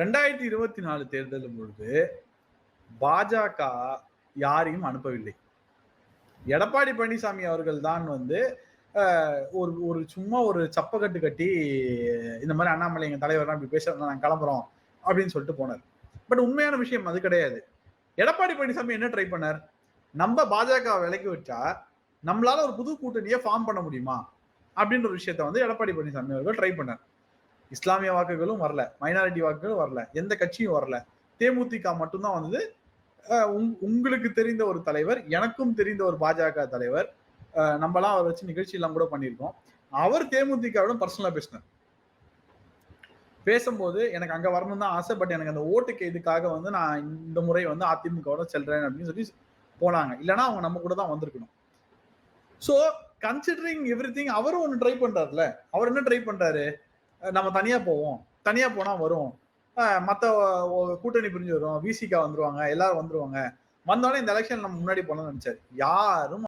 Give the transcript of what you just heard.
ரெண்டாயிரத்தி இருபத்தி நாலு தேர்தல் பொழுது பாஜக யாரையும் அனுப்பவில்லை. எடப்பாடி பழனிசாமி அவர்கள் தான் வந்து ஒரு ஒரு சும்மா ஒரு சப்பக்கட்டு கட்டி இந்த மாதிரி அண்ணாமலை எங்கள் தலைவர்லாம் இப்படி பேசுறதுனால நாங்கள் கிளம்புறோம் அப்படின்னு சொல்லிட்டு போனார். பட் உண்மையான விஷயம் அது கிடையாது. எடப்பாடி பழனிசாமி என்ன ட்ரை பண்ணார்? நம்ம பாஜக விலைக்கு வச்சா நம்மளால ஒரு புது கூட்டணியை ஃபார்ம் பண்ண முடியுமா? அப்படின்ற ஒரு விஷயத்த வந்து எடப்பாடி பழனிசாமி அவர்கள் ட்ரை பண்ணார். இஸ்லாமிய வாக்குகளும் வரல மைனாரிட்டி வாக்குகளும் வரல எந்த கட்சியும் வரல. தேமுதிக மட்டும்தான் வந்தது. அஹ் உங்- உங்களுக்கு தெரிந்த ஒரு தலைவர் எனக்கும் தெரிந்த ஒரு பாஜக தலைவர் அஹ் நம்மலாம் அவர் வச்சு நிகழ்ச்சி எல்லாம் கூட பண்ணியிருக்கோம். அவர் தேமுதிகவிடம் பர்சனலா பேசினார். பேசும்போது எனக்கு அங்க வரணும் தான் ஆசை பட் எனக்கு அந்த ஓட்டுக்கு இதுக்காக வந்து நான் இந்த முறை வந்து அதிமுகவோட செல்றேன் அப்படின்னு சொல்லி போனாங்க. இல்லைன்னா அவங்க நம்ம கூட தான் வந்திருக்கணும். ஸோ கன்சிடரிங் எவ்ரி திங் அவரும் ஒன்று ட்ரை பண்றாருல அவர் என்ன ட்ரை பண்றாரு? நம்ம தனியா போவோம். தனியா போனா வரும். மற்ற கூட்டணி பிரிஞ்சு வரும். விசிகா வந்துருவாங்க. எல்லாரும் வந்துருவாங்க. வந்தோடனே இந்த எலெக்ஷன் நம்ம முன்னாடி போனோம்னு நினைச்சாரு. யாரும்